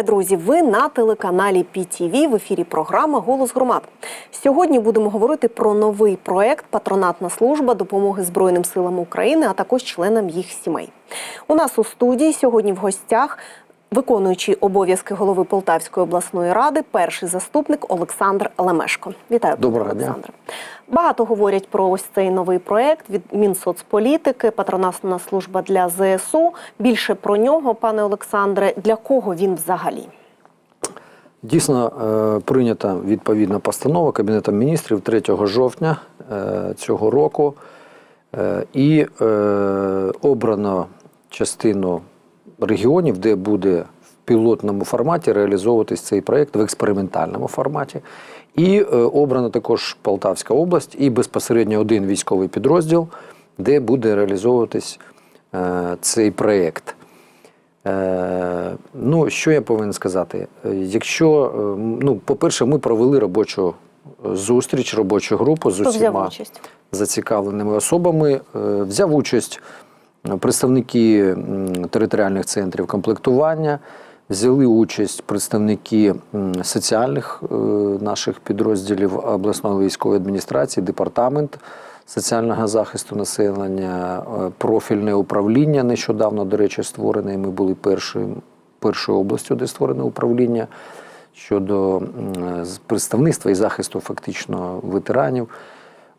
Вітаю, друзі! Ви на телеканалі ПІТІВІ в ефірі програма Голос громад. Сьогодні будемо говорити про новий проект Патронатна служба допомоги Збройним силам України, а також членам їх сімей. У нас у студії сьогодні в гостях виконуючий обов'язки голови Полтавської обласної ради, перший заступник Олександр Лемешко. Вітаю, Доброго дня. Багато говорять про ось цей новий проект від Мінсоцполітики, патронатна служба для ЗСУ. Більше про нього, пане Олександре, для кого він взагалі? Дійсно е, прийнята відповідна постанова Кабінетом міністрів 3 жовтня е, цього року, Е, і обрано частину регіонів, де буде в пілотному форматі реалізовуватись цей проєкт в експериментальному форматі. І е, обрана також Полтавська область і безпосередньо один військовий підрозділ, де буде реалізовуватись е, цей проєкт. Е, ну, що я повинен сказати? Якщо, ну, по-перше, ми провели робочу зустріч, робочу групу з усіма зацікавленими особами. Взяв участь представники територіальних центрів комплектування, взяли участь представники соціальних е, наших підрозділів обласної військової адміністрації, департамент соціального захисту населення, е, профільне управління нещодавно, до речі, створене. Ми були першою, першою областю, де створене управління щодо представництва і захисту фактично ветеранів,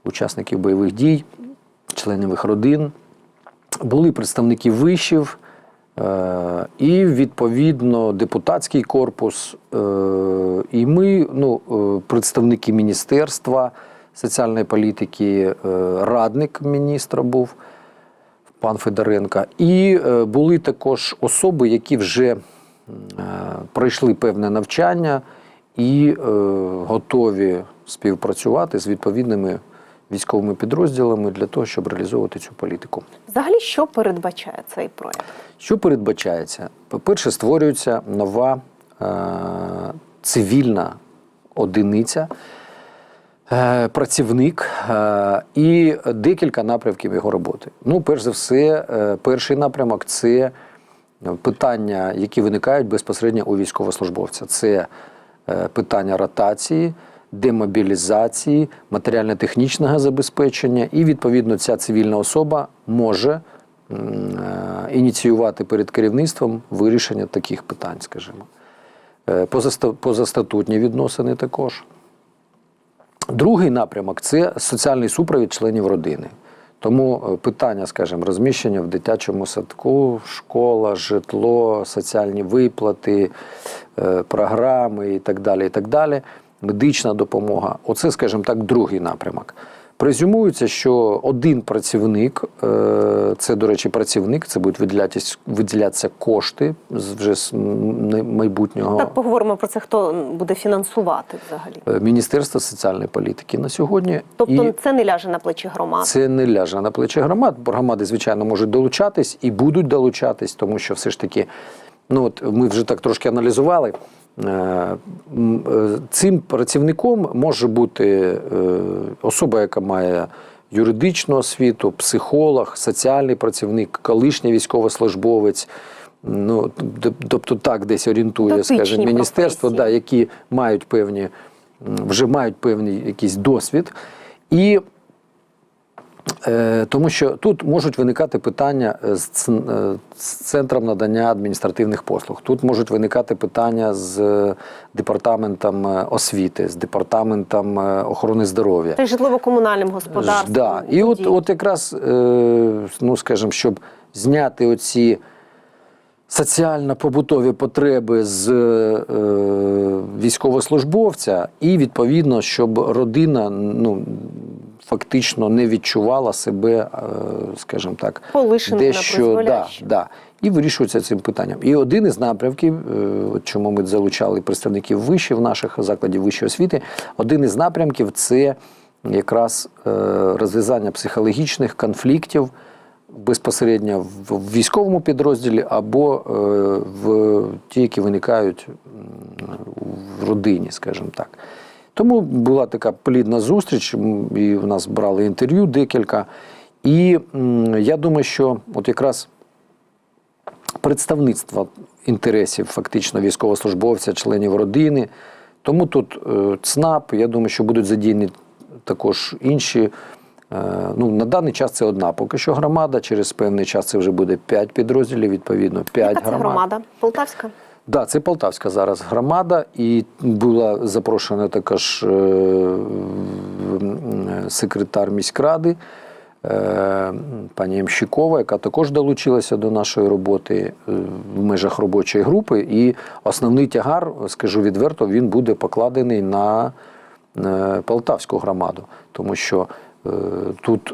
учасників бойових дій, членів їх родин. Були представники вишів і, відповідно, депутатський корпус. е, І ми, ну, е, представники міністерства соціальної політики, е, радник міністра був пан Федоренко. І е, були також особи, які вже е, пройшли певне навчання і е, готові співпрацювати з відповідними військовими підрозділами для того, щоб реалізовувати цю політику. Взагалі, що передбачає цей проект? Що передбачається? По-перше, створюється нова е, цивільна одиниця, е, працівник е, і декілька напрямків його роботи. Ну, перш за все, е, перший напрямок це питання, які виникають безпосередньо у військовослужбовця. Це е, питання ротації, демобілізації, матеріально-технічного забезпечення, і відповідно ця цивільна особа може е, ініціювати перед керівництвом вирішення таких питань, скажімо. Е, Позастатутні відносини також. Другий напрямок це соціальний супровід членів родини. Тому е, питання, скажімо, розміщення в дитячому садку, школа, житло, соціальні виплати, програми і так далі, і так далі, медична допомога. Оце, скажімо так, другий напрямок. Презюмується, що один працівник, е, це, до речі, працівник, це будуть виділятись- виділятися кошти з вже з майбутнього Так поговоримо про це, хто буде фінансувати взагалі. е, Міністерства соціальної політики на сьогодні. Тобто і це не ляже на плечі громад. це не ляже на плечі громад. Громади, звичайно, можуть долучатись і будуть долучатись, тому що все ж таки, ну от ми вже так трошки аналізували. Е, е, Цим працівником може бути е, особа, яка має юридичну освіту, психолог, соціальний працівник, колишній військовослужбовець. Ну, тобто так десь орієнтує, скажімо, міністерство, да, які мають певні, вже мають певний якийсь досвід. І Тому що тут можуть виникати питання е, з е, з центром надання адміністративних послуг. Тут можуть виникати питання з е, департаментом е, освіти, з департаментом е, охорони здоров'я. Це житлово-комунальним господарством. Да. І от, от якраз, е, ну скажімо, щоб зняти оці соціально-побутові потреби з е, військовослужбовця, і відповідно, щоб родина ну, фактично не відчувала себе, е, скажімо так, Полишеним на дещо да, да, і вирішується цим питанням. І один із напрямків, е, от чому ми залучали представників вишів наших закладів вищої освіти, один із напрямків це якраз е, розв'язання психологічних конфліктів безпосередньо в в військовому підрозділі або е, в ті, які виникають в родині, скажімо так. Тому була така плідна зустріч, і в нас брали інтерв'ю декілька. І я думаю, що от якраз представництва інтересів фактично військовослужбовця, членів родини. Тому тут е, ЦНАП, я думаю, що будуть задіяні також інші. Е, Ну, на даний час це одна поки що громада. Через певний час це вже буде 5 підрозділів, відповідно, 5 Яка це громада? Полтавська? Да, це Полтавська зараз громада, і була запрошена також е, секретар міськради е, пані Ямщикова, яка також долучилася до нашої роботи е, в межах робочої групи. І основний тягар, скажу відверто, він буде покладений на Полтавську громаду, тому що. Тут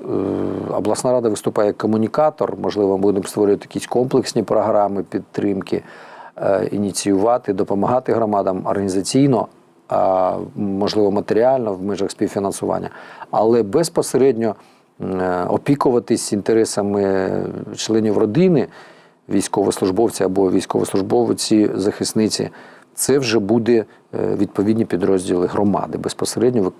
обласна рада виступає як комунікатор, можливо, будемо створювати якісь комплексні програми підтримки ініціювати, допомагати громадам організаційно, можливо матеріально в межах співфінансування, але безпосередньо е, опікуватись інтересами членів родини, військовослужбовця або військовослужбовці, захисниці. Це вже буде е, відповідні підрозділи громади безпосередньо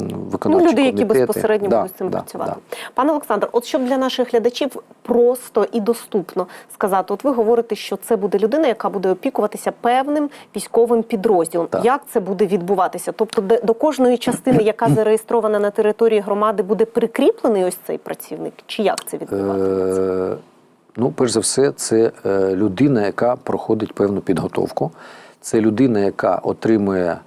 Ну, виконавчі люди, які комітети. безпосередньо Да, будуть з цим да, працювати. да. Пане Олександр, от щоб для наших глядачів просто і доступно сказати, от ви говорите, що це буде людина, яка буде опікуватися певним військовим підрозділом. Так. Як це буде відбуватися? Тобто, де- до кожної частини, яка зареєстрована на території громади, буде прикріплений ось цей працівник? Чи як це відбуватиметься? Е, Ну, перш за все, це е, людина, яка проходить певну підготовку. Це людина, яка отримує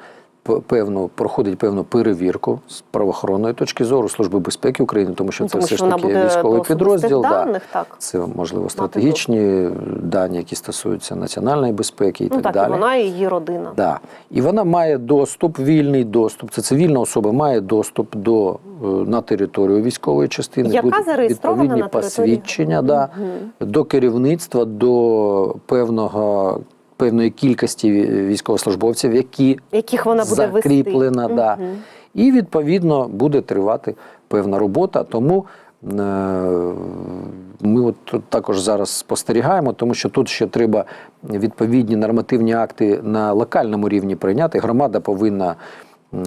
певну, проходить певну перевірку з правоохоронної точки зору Служби безпеки України, тому що Ну, це тому все що ж таки військовий підрозділ. да. даних, так. Це можливо стратегічні дані, які стосуються національної безпеки і Ну так, так, далі. і вона, і її родина. Да. І вона має доступ, вільний доступ. Це цивільна особа має доступ до е, на територію військової частини. Яка будуть зареєстрована відповідні на території? посвідчення да, до керівництва, до певного. Певної кількості військовослужбовців, які Яких вона буде закріплена, вести. да. Мгм. і відповідно буде тривати певна робота. Тому е, ми от тут також зараз спостерігаємо, тому що тут ще треба відповідні нормативні акти на локальному рівні прийняти. Громада повинна е,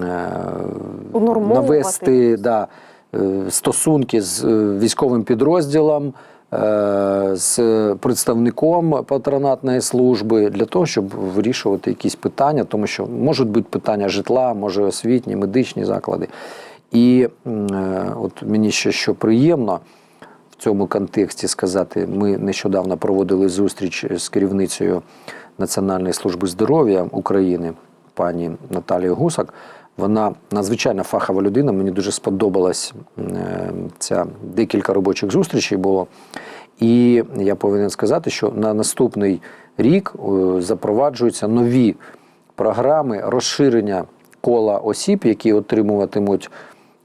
навести да, е, стосунки з е, військовим підрозділом. Е, З представником патронатної служби для того, щоб вирішувати якісь питання, тому що можуть бути питання житла, може освітні, медичні заклади. І е, от мені ще що приємно в цьому контексті сказати, ми нещодавно проводили зустріч з керівницею Національної служби здоров'я України, пані Наталією Гусак. Вона надзвичайно фахова людина. Мені дуже сподобалась е, ця декілька робочих зустрічей було. І я повинен сказати, що на наступний рік е, запроваджуються нові програми розширення кола осіб, які отримуватимуть,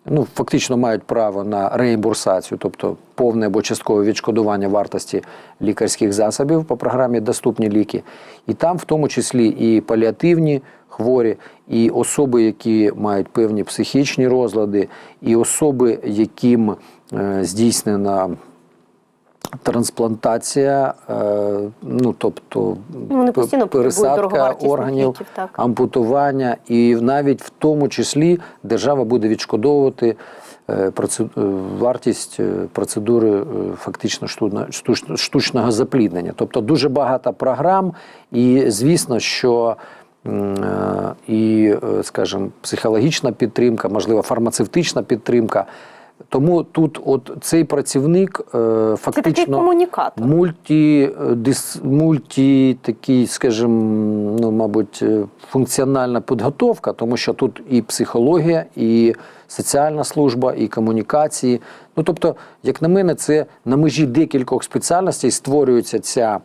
ну фактично мають право на реімбурсацію, тобто повне або часткове відшкодування вартості лікарських засобів по програмі Доступні ліки. І там, в тому числі, і паліативні хворі, і особи, які мають певні психічні розлади, і особи, яким е, здійснена трансплантація, е, ну тобто Ну, пересадка органів, ліків, так. ампутування, і навіть в тому числі держава буде відшкодовувати е, вартість процедури фактично штучно- штучного запліднення. Тобто дуже багато програм, і звісно, що і, е, скажімо, психологічна підтримка, можливо, фармацевтична підтримка. Тому тут, от цей працівник е, Це фактично мульті, е, дис, мульті такий, скажімо, ну, мабуть, е, функціональна підготовка, тому що тут і психологія, і соціальна служба, і комунікації. Ну, тобто, як на мене, це на межі декількох спеціальностей створюється ця е,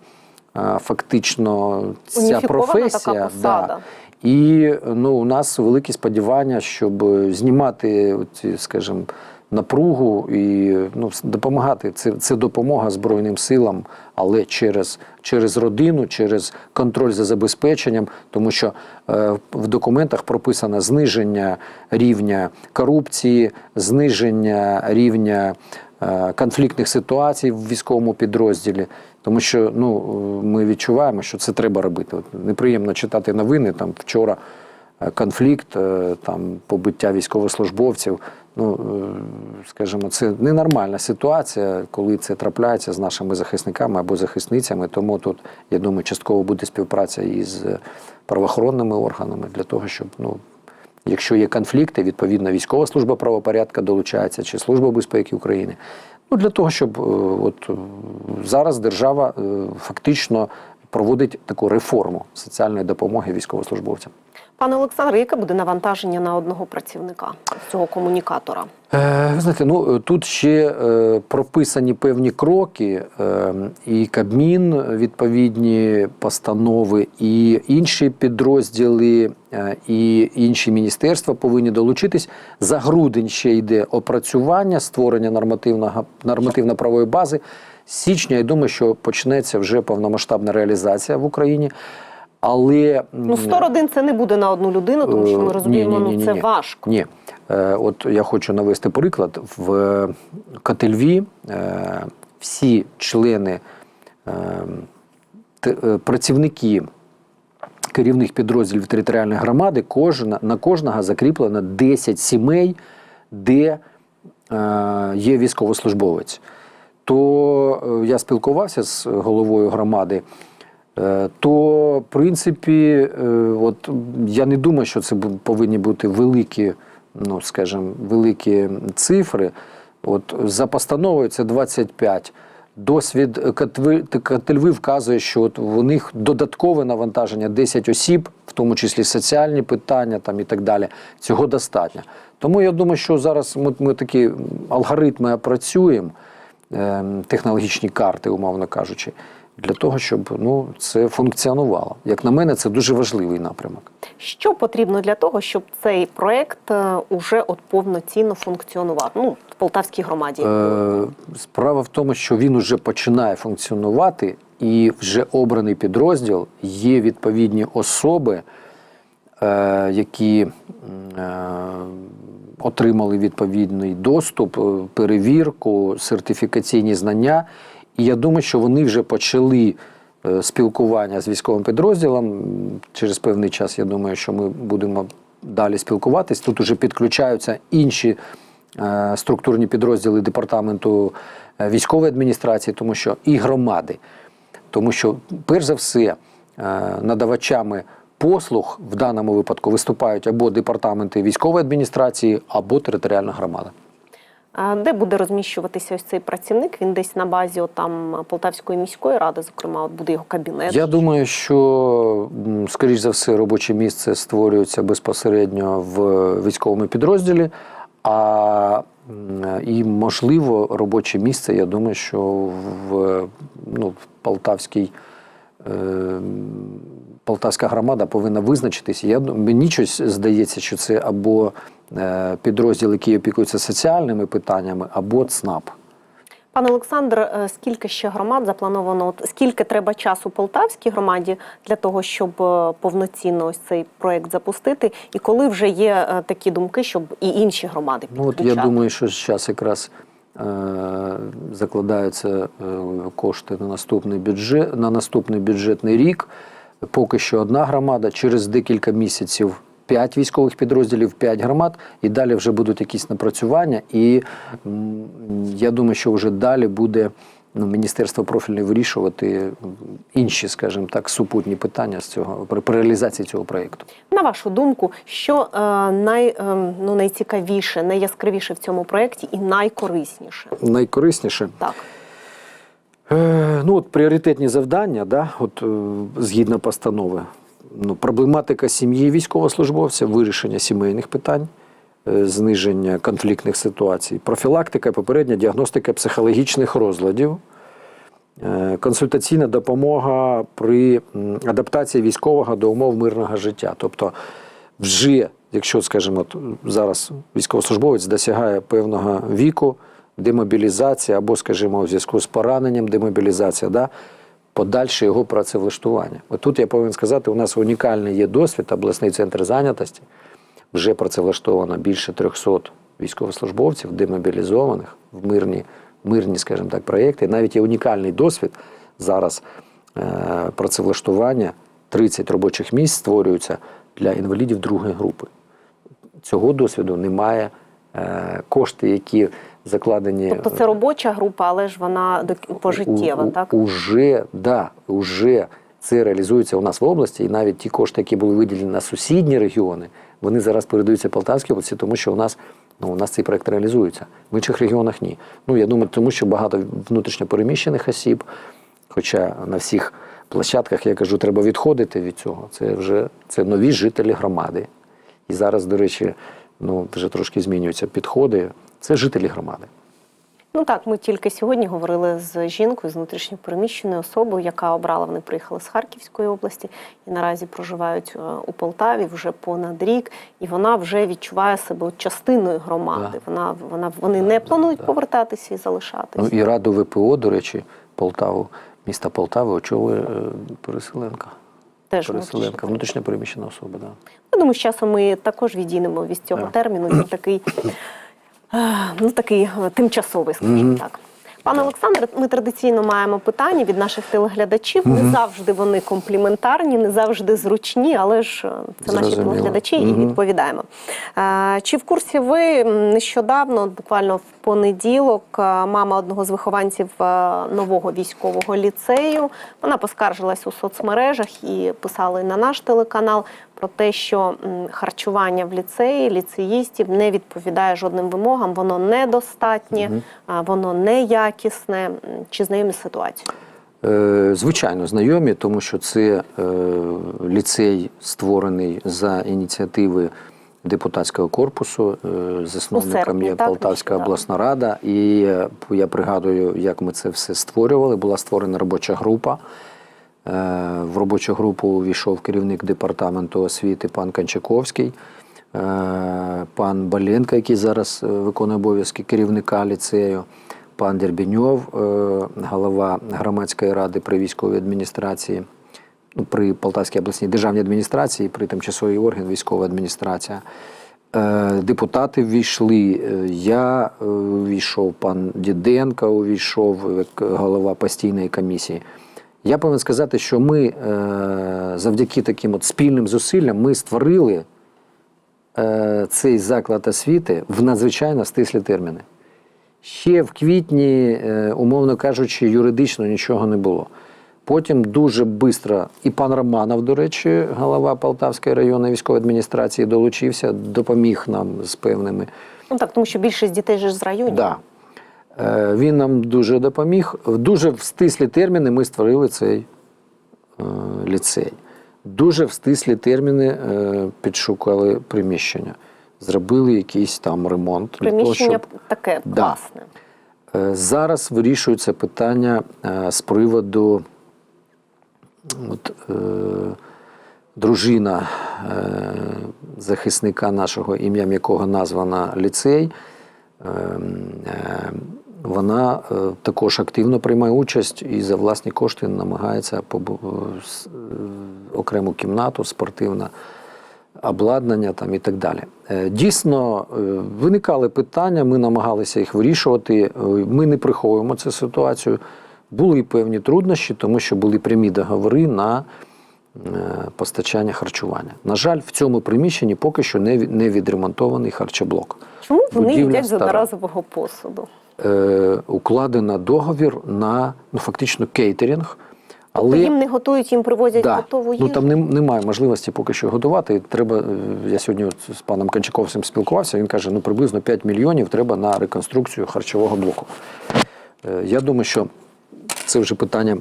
фактично ця професія. така посада. І ну, у нас великі сподівання, щоб е, знімати ці, скажімо, напругу і ну, допомагати. Це, це допомога Збройним силам, але через, через родину, через контроль за забезпеченням, тому що е, в документах прописано зниження рівня корупції, зниження рівня е, конфліктних ситуацій в військовому підрозділі. Тому що ну, ми відчуваємо, що це треба робити. От неприємно читати новини там вчора. е, конфлікт, е, там побиття військовослужбовців. Ну, е, скажімо, це ненормальна ситуація, коли це трапляється з нашими захисниками або захисницями. Тому тут, я думаю, частково буде співпраця із правоохоронними органами для того, щоб ну. Якщо є конфлікти, відповідно військова служба правопорядка долучається чи служба безпеки України. Ну для того, щоб е, от е, зараз держава е, фактично проводить таку реформу соціальної допомоги військовослужбовцям. Пане Олександре, яке буде навантаження на одного працівника цього комунікатора? Е, Ви знаєте, ну тут ще е, прописані певні кроки, е, і Кабмін, відповідні постанови, і інші підрозділи, е, і інші міністерства повинні долучитись. За грудень ще йде опрацювання, створення нормативного нормативно-правової бази. Січня я думаю, що почнеться вже повномасштабна реалізація в Україні. Але Ну, 100 родин це не буде на одну людину, тому що ми Е, розуміємо, ні, ні, ні, ну це ні. важко. Ні. Е, От я хочу навести приклад. В Котельві е, всі члени, працівники керівних підрозділів територіальної громади, кожна, на кожного закріплено 10 сімей, де є військовослужбовець. То я спілкувався з головою громади. Е, То, в принципі, е, от я не думаю, що це повинні бути великі, ну скажімо, великі цифри. От за постановою це 25. Досвід Котельви вказує, що от у них додаткове навантаження 10 осіб, в тому числі соціальні питання там і так далі. Цього достатньо. Тому я думаю, що зараз ми, ми такі алгоритми опрацюємо, ем, технологічні карти, умовно кажучи, для того, щоб ну, це функціонувало. Як на мене, це дуже важливий напрямок. Що потрібно для того, щоб цей проект е, уже от повноцінно функціонував? Ну, в Полтавській громаді. Е, справа в тому, що він вже починає функціонувати, і вже обраний підрозділ є відповідні особи, е, які е, отримали відповідний доступ, перевірку, сертифікаційні знання. І я думаю, що вони вже почали е, спілкування з військовим підрозділом. Через певний час я думаю, що ми будемо далі спілкуватись. Тут вже підключаються інші е, структурні підрозділи департаменту е, військової адміністрації, тому що і громади. Тому що, перш за все, надавачами послуг в даному випадку виступають або департаменти військової адміністрації, або територіальна громада. Де буде розміщуватися ось цей працівник? Він десь на базі там Полтавської міської ради, зокрема, от буде його кабінет. Я думаю, що, скоріш за все, робоче місце створюється безпосередньо в військовому підрозділі. А і можливо робоче місце, я думаю, що в, ну, в Полтавській. е, Полтавська громада повинна визначитись. Я мені щось здається, що це або е, підрозділ, який опікується соціальними питаннями, або ЦНАП. Пане Олександр, е, скільки ще громад заплановано? От скільки треба часу Полтавській громаді для того, щоб е, повноцінно ось цей проект запустити? І коли вже є такі думки, щоб і інші громади Ну, от я думаю, що зараз якраз е, закладаються кошти на наступний бюджет на наступний бюджетний рік. Поки що одна громада, через декілька місяців п'ять військових підрозділів, п'ять громад, і далі вже будуть якісь напрацювання. І я думаю, що вже далі буде ну, міністерство профільне вирішувати інші, скажімо так, супутні питання з цього при, при реалізації цього проєкту. На вашу думку, що е, най, е, ну, найцікавіше, найяскравіше в цьому проєкті і найкорисніше? Найкорисніше. Так. Е, ну, от пріоритетні завдання, да, от, е, згідно постанови. Ну, проблематика сім'ї військовослужбовця, вирішення сімейних питань, е, зниження конфліктних ситуацій, профілактика, попередня діагностика психологічних розладів, консультаційна допомога при адаптації військового до умов мирного життя. Тобто, вже, якщо, скажімо, зараз військовослужбовець досягає певного віку, демобілізація або, скажімо, у зв'язку з пораненням демобілізація, да, подальше його працевлаштування. От тут я повинен сказати, у нас унікальний є досвід, обласний центр зайнятості. Вже працевлаштовано більше 300 військовослужбовців, демобілізованих в мирні, мирні, скажімо так, проєкти. Навіть є унікальний досвід зараз е, працевлаштування. 30 робочих місць створюються для інвалідів другої групи. Цього досвіду немає. Е, Кошти, які закладені Тобто це робоча група, але ж вона пожиттєва, у- так? Уже, да, уже це реалізується у нас в області, і навіть ті кошти, які були виділені на сусідні регіони, вони зараз передаються Полтавській області, тому що у нас, ну, у нас цей проект реалізується. В інших регіонах ні. Ну, я думаю, тому що багато внутрішньо переміщених осіб, хоча на всіх площадках, я кажу, треба відходити від цього. Це вже це нові жителі громади. І зараз, до речі, ну, вже трошки змінюються підходи. Це жителі громади. Ну так, ми тільки сьогодні говорили з жінкою, з внутрішньопереміщеною особою, яка обрала, вони приїхали з Харківської області і наразі проживають е, у Полтаві вже понад рік, і вона вже відчуває себе частиною громади. Да. Вона, вона, вони не планують повертатися і залишатися. Ну і Раду ВПО, до речі, Полтаву, міста Полтави очолює е, переселенка. Теж Переселенка, внутрішньо переміщена особа. Да. Я думаю, з часом ми також відійдемо від цього Так. терміну. Він такий, ну, такий е, тимчасовий, скажімо так. Пане Олександре, ми традиційно маємо питання від наших телеглядачів. Не завжди вони компліментарні, не завжди зручні, але ж е, це наші Зрозуміло. телеглядачі і відповідаємо. Е, Чи в курсі ви нещодавно, буквально в понеділок, мама одного з вихованців нового військового ліцею, вона поскаржилась у соцмережах і писала і на наш телеканал про те, що харчування в ліцеї ліцеїстів не відповідає жодним вимогам, воно недостатнє, воно неякісне. Чи знайомі з ситуацією? Е, Звичайно, знайомі, тому що це е, ліцей створений за ініціативи депутатського корпусу. е, Засновником є Полтавська обласна рада. І я пригадую, як ми це все створювали. Була створена робоча група. Е, В робочу групу увійшов керівник департаменту освіти пан Канчаковський, е, пан Баленко, який зараз е, виконує обов'язки керівника ліцею, пан Дербіньов, голова громадської ради при військовій адміністрації, ну, при Полтавській обласній державній адміністрації, при тимчасовій орган військова адміністрація. Депутати ввійшли. Я увійшов, пан Діденко увійшов як голова постійної комісії. Я повинен сказати, що ми е, завдяки таким от спільним зусиллям ми створили е, цей заклад освіти в надзвичайно стислі терміни. Ще в квітні, е, умовно кажучи, юридично нічого не було. Потім дуже швидко і пан Романов, до речі, голова Полтавської районної військової адміністрації, долучився, допоміг нам з певними Ну так, тому що більшість дітей ж з районів. Да. Е, Він нам дуже допоміг. В дуже в стислі терміни ми створили цей е, ліцей. Дуже в стислі терміни е, підшукали приміщення. Зробили якийсь там ремонт. для того, Приміщення щоб- таке Да. класне. Зараз вирішується питання з приводу от, е, дружина е, захисника нашого, ім'ям якого названа ліцей. е, е, Вона е, також активно приймає участь і за власні кошти намагається е, е, окрему кімнату спортивна обладнання там і так далі. Дійсно, виникали питання, ми намагалися їх вирішувати. Ми не приховуємо цю ситуацію. Були і певні труднощі, тому що були прямі договори на постачання харчування. На жаль, в цьому приміщенні поки що не відремонтований харчоблок. Чому вони Будівля їдять з одноразового посуду? Е, Укладено договір на ну, фактично кейтерінг. Тобто їм не готують, їм привозять Да. готову їжу? Ну там нем- немає можливості поки що готувати. Треба. е, Я сьогодні з паном Кончаковцем спілкувався. Він каже, ну приблизно 5 мільйонів треба на реконструкцію харчового блоку. Е, Я думаю, що це вже питання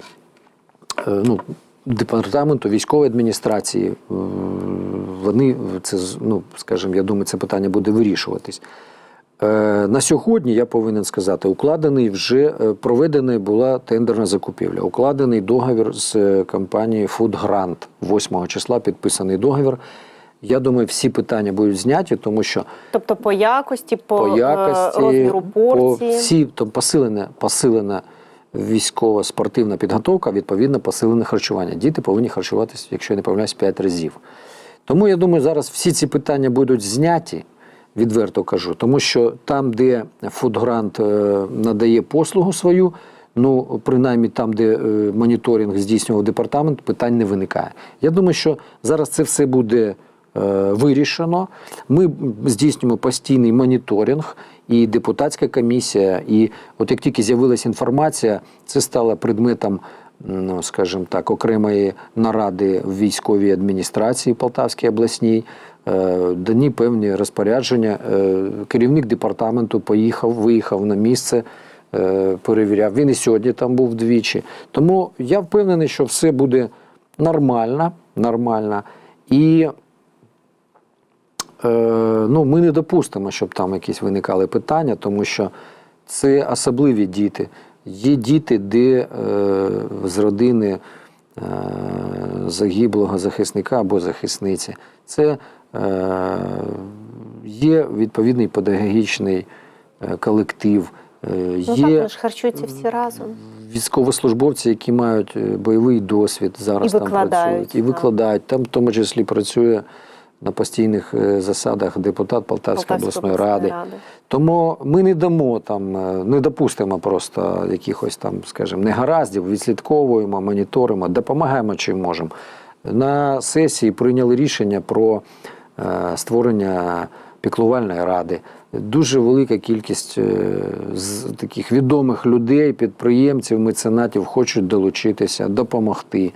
е, ну, департаменту військової адміністрації. Е, Вони це ну, скажімо, я думаю, це питання буде вирішуватись. Е, На сьогодні я повинен сказати, укладений вже е, проведена була тендерна закупівля. Укладений договір з е, компанією Food Grant 8 числа підписаний договір. Я думаю, всі питання будуть зняті, тому що Тобто по якості, по, по якості, розміру по всі то посилена, посилена військова спортивна підготовка, відповідно, посилене харчування. Діти повинні харчуватися, якщо я не помиляюсь, 5 разів. Тому я думаю, зараз всі ці питання будуть зняті, відверто кажу, тому що там, де фудгрант надає послугу свою, ну принаймні там, де е, моніторинг здійснював департамент, питань не виникає. Я думаю, що зараз це все буде. е, вирішено. Ми здійснюємо постійний моніторинг. І депутатська комісія, і от як тільки з'явилася інформація, це стало предметом, ну скажімо так, окремої наради в військовій адміністрації Полтавській обласній. Е, Дані певні розпорядження. Е, Керівник департаменту поїхав, виїхав на місце, е, перевіряв. Він і сьогодні там був двічі. Тому я впевнений, що все буде нормально, нормально. І ну, ми не допустимо, щоб там якісь виникали питання, тому що це особливі діти. Є діти, де з родини загиблого захисника або захисниці. Це є відповідний педагогічний е, колектив. Е, Ну так, вони ж харчуються всі разом. військовослужбовці, які мають е, бойовий досвід, зараз І там працюють і викладають. Там в тому числі працює на постійних е, засадах депутат Полтавської обласної ради. Тому ми не дамо там, е, не допустимо просто якихось там, скажімо, негараздів, відслідковуємо, моніторимо, допомагаємо чим можемо. На сесії прийняли рішення про е, створення піклувальної ради. Дуже велика кількість е, таких відомих людей, підприємців, меценатів хочуть долучитися, допомогти.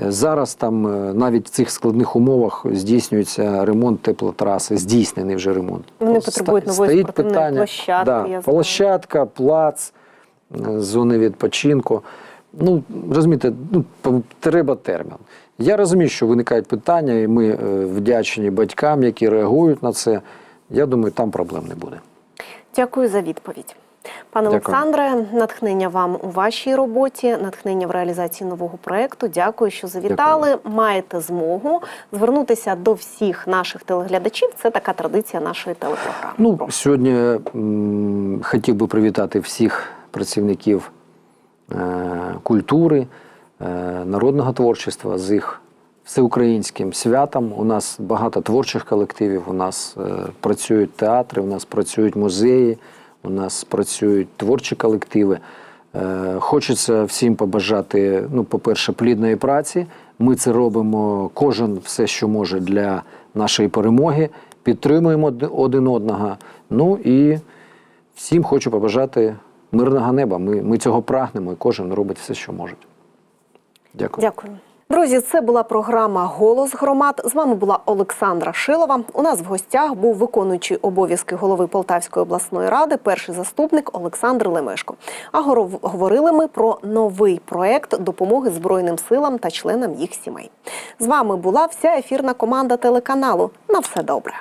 Е, Зараз там е, навіть в цих складних умовах здійснюється ремонт теплотраси, здійснений вже ремонт. Вони потребують нової стоїть спортивної питання, площадки, Да, я площадка, плац, е, зони відпочинку. Ну, розумієте, ну, треба термін. Я розумію, що виникають питання, і ми е, вдячні батькам, які реагують на це. Я думаю, там проблем не буде. Дякую за відповідь. Пане Дякую. Олександре, натхнення вам у вашій роботі, натхнення в реалізації нового проекту. Дякую, що завітали. Маєте змогу звернутися до всіх наших телеглядачів. Це така традиція нашої телепрограми. Ну, сьогодні м, хотів би привітати всіх працівників е, культури, народного творчества з їх всеукраїнським святом. У нас багато творчих колективів, у нас е, працюють театри, у нас працюють музеї, у нас працюють творчі колективи. Е, Хочеться всім побажати, ну, по-перше, плідної праці. Ми це робимо кожен все, що може для нашої перемоги. Підтримуємо один одного. Ну і всім хочу побажати мирного неба. Ми, ми цього прагнемо, і кожен робить все, що може. Дякую. Дякую. Друзі, це була програма Голос громад. З вами була Олександра Шилова. У нас в гостях був виконуючий обов'язки голови Полтавської обласної ради, перший заступник Олександр Лемешко. А говорили ми про новий проект допомоги Збройним силам та членам їх сімей. З вами була вся ефірна команда телеканалу. На все добре.